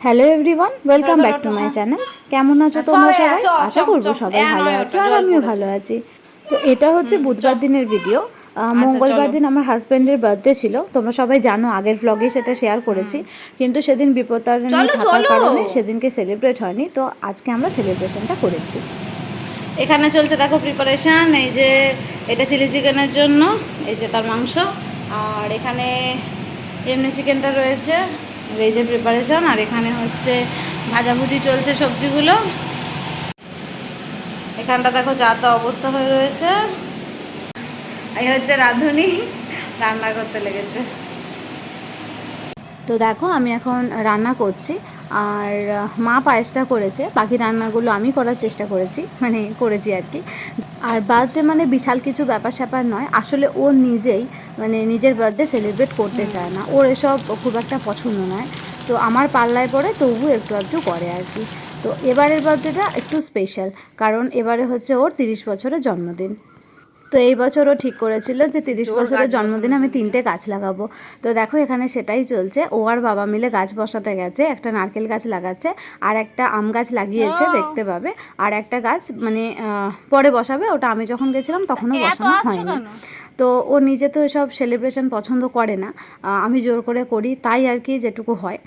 Hello everyone welcome back to my channel কেমন আছো তোমরা সবাই আশা করব সবাই ভালো আছো আর আমিও ভালো আছি। তো এটা হচ্ছে বুধবার দিনের ভিডিও মঙ্গলবার দিন আমার হাজব্যান্ডের বার্থডে ছিল। তোমরা সবাই জানো আগের ব্লগে সেটা শেয়ার করেছি। কিন্তু সেদিন বিপত্তারিণী থাকার কারণে সেদিনকে সেলিব্রেট হয়নি। তো আজকে আমরা সেলিব্রেশনটা করেছি। এখানে চলছে দেখো প্রিপারেশান এই যে এটা চিলি চিকেনের জন্য, এই যে তার মাংস। আর এখানে এমনি চিকেনটা রয়েছে, এই যে প্রিপারেশান আর এখানে হচ্ছে ভাজাভুজি চলছে সবজিগুলো। এখানটা দেখো যা তা অবস্থা হয়ে রয়েছে। এই হচ্ছে রাঁধুনি, রান্না করতে লেগেছে। তো দেখো আমি এখন রান্না করছি। আর মা পায়েসটা করেছে। বাকি রান্নাগুলো আমি করার চেষ্টা করেছি মানে করেছি আর কি। আর বার্থডে মানে বিশাল কিছু ব্যাপার স্যাপার নয় আসলে ও নিজেই মানে নিজের বার্থডে সেলিব্রেট করতে চায় না। ওর এসব খুব একটা পছন্দ নয়। তো আমার পাল্লায় পড়ে তবু একটু একটু করে আর কি। তো এবারের বার্থডেটা একটু স্পেশাল কারণ এবারে হচ্ছে ওর তিরিশ বছরের জন্মদিন। তো এই বছরও ঠিক করেছিল যে তিরিশ বছরের জন্মদিনে আমি তিনটে গাছ লাগাবো। তো দেখো এখানে সেটাই চলছে। ও আর বাবা মিলে গাছ বসাতে গেছে একটা নারকেল গাছ লাগাচ্ছে আর একটা আম গাছ লাগিয়েছে দেখতে পাবে। আর একটা গাছ মানে পরে বসাবে ওটা আমি যখন গেছিলাম তখনও বসানো হয়নি। তো ও নিজে তো এসব সেলিব্রেশন পছন্দ করে না। আহ, আমি জোর করে করি তাই আর কি যেটুকু হয়।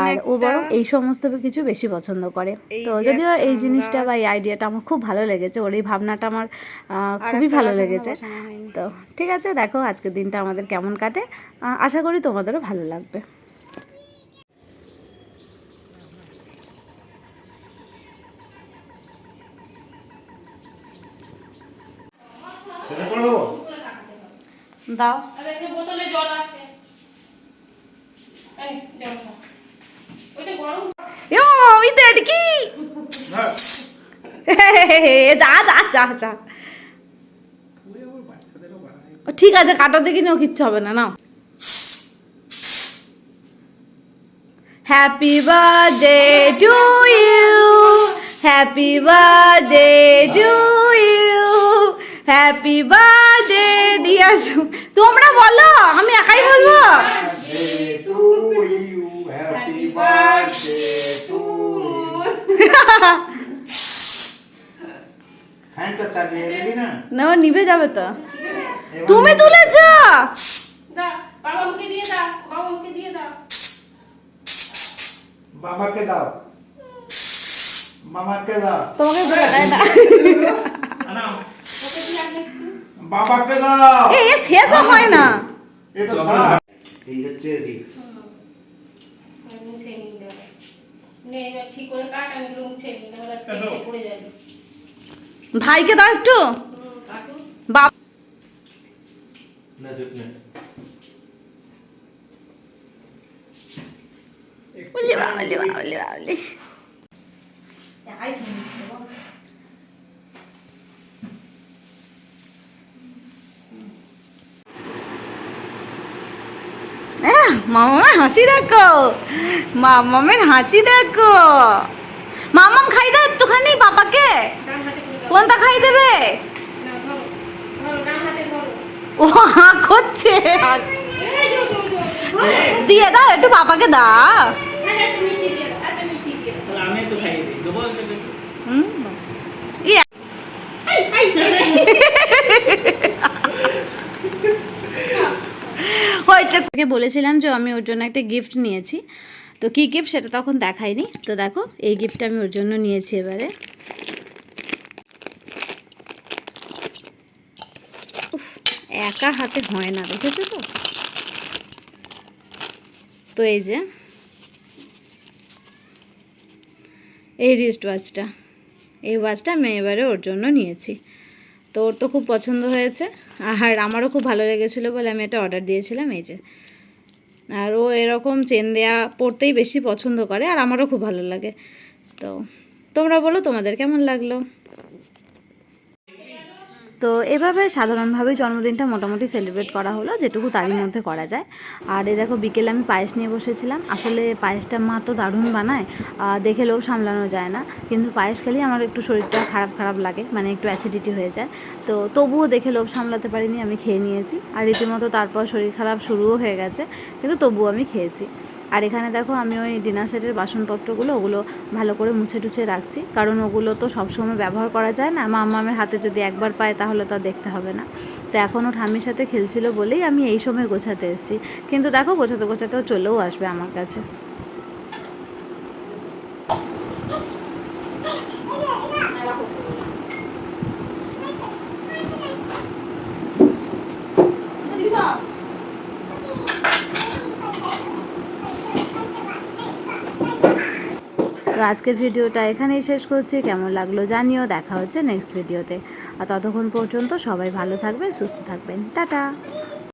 আর ও বরং এই সমস্ত কিছু বেশি পছন্দ করে। তো যদিও এই জিনিসটা বা এই আইডিয়াটা আমার খুব ভালো লেগেছে ওর এই ভাবনাটা আমার আহ, খুবই ভালো লেগেছে। তো ঠিক আছে দেখো আজকের দিনটা আমাদের কেমন কাটে। আহ, আশা করি তোমাদেরও ভালো লাগবে। করে দেবো? দাও। আর একটা বোতলে জল আছে। এই জল ওইটা গরম। ইয়ো এটা এটা কি? যা যা যা যা। ও, ঠিক আছে কাটো দেখি নিও কিচ্ছু হবে না নাও। Happy birthday to you happy birthday to you happy birthday Diyasu তোমরা বলো আমি একাই বলব? না নিভে যাবে তো। তুমি তুলেছো? দিয়ে দাও বাবা দিয়ে দাও বাবাকে দাও। মামাকে দাও। তোমাকে না ওকে কি আগে একটু বাবাকে দাও এ শেষও হয় না। এই হচ্ছে রিক্স আমি মুছে নিই দাও নে এবার ঠিক করে কাট আমি এগুলো মুছে নিই নাহলে আজকে পড়ে যাবে ভাইকে দাও একটু হুম, কাটো বাপ না জুট না বলি বাবলি বাবলি বাবলি আহ, মামামের হাসি দেখো। মামামের হাসি দেখো। মামাম খাই দাও একটুখানি বাবাকে কোনটা খাই দেবে? না ধরো ধরো ডান হাতে ধরো ও হাঁ করছে। দিয়ে দাও একটু বাবাকে দাও হ্যাঁ, একটা মিষ্টি দিয়ে দাও, একটা মিষ্টি দিয়ে দাও। তাহলে আমি একটু খাইয়ে দিই দেবো একটু একটু? হুম ইয়া এই, এই, এই, এই। হয়েছে ওকে বলেছিলাম যে আমি ওর জন্য একটা গিফট নিয়েছি। তো কী গিফট সেটা তখন দেখাইনি। তো দেখো, এই গিফটটা আমি ওর জন্য নিয়েছি এবারে। একা হাতে হয় না, দেখেছ তো? তো এই যে, এই রিস্ট ওয়াচটা এই ওয়াচটা আমি এবারে ওর জন্য নিয়েছি। তো ওর তো খুব পছন্দ হয়েছে। আর আমারও খুব ভালো লেগেছিলো বলে আমি এটা অর্ডার দিয়েছিলাম, এই যে। আর ও এরকম চেন দেয়া পড়তেই বেশি পছন্দ করে, আর আমারও খুব ভালো লাগে। তো তোমরা বলো তোমাদের কেমন লাগল? তো এভাবে সাধারণভাবে জন্মদিনটা মোটামুটি সেলিব্রেট করা হলো, যেটুকু তারই মধ্যে করা যায়। আর এই দেখো, বিকেলে আমি পায়েস নিয়ে বসেছিলাম। আসলে পায়েসটা মা তো দারুণ বানায় দেখে লোভ সামলানো যায় না। কিন্তু পায়েস খেলেই আমার একটু শরীরটা খারাপ খারাপ লাগে মানে একটু অ্যাসিডিটি হয়ে যায়। তো তবুও দেখে লোভ সামলাতে পারিনি, আমি খেয়ে নিয়েছি। আর রীতিমতো তারপর শরীর খারাপ শুরুও হয়ে গেছে, কিন্তু তবুও আমি খেয়েছি। আর এখানে দেখো আমি ওই ডিনার সেটের বাসনপত্রগুলো ওগুলো ভালো করে মুছে টুছে রাখছি। কারণ ওগুলো তো সবসময় ব্যবহার করা যায় না। মা মামের হাতে যদি একবার পায় তাহলে তো দেখতে হবে না। তো এখনও ঠামির সাথে খেলছিল বলেই আমি এই সময় গোছাতে এসেছি। কিন্তু দেখো গোছাতে গোছাতেও চলেও আসবে আমার কাছে। তো আজকের ভিডিওটা এখানেই শেষ করছি। কেমন লাগল জানিও, দেখা হচ্ছে নেক্সট ভিডিওতে আর ততক্ষণ পর্যন্ত সবাই ভালো থাকবেন, সুস্থ থাকবেন। টাটা!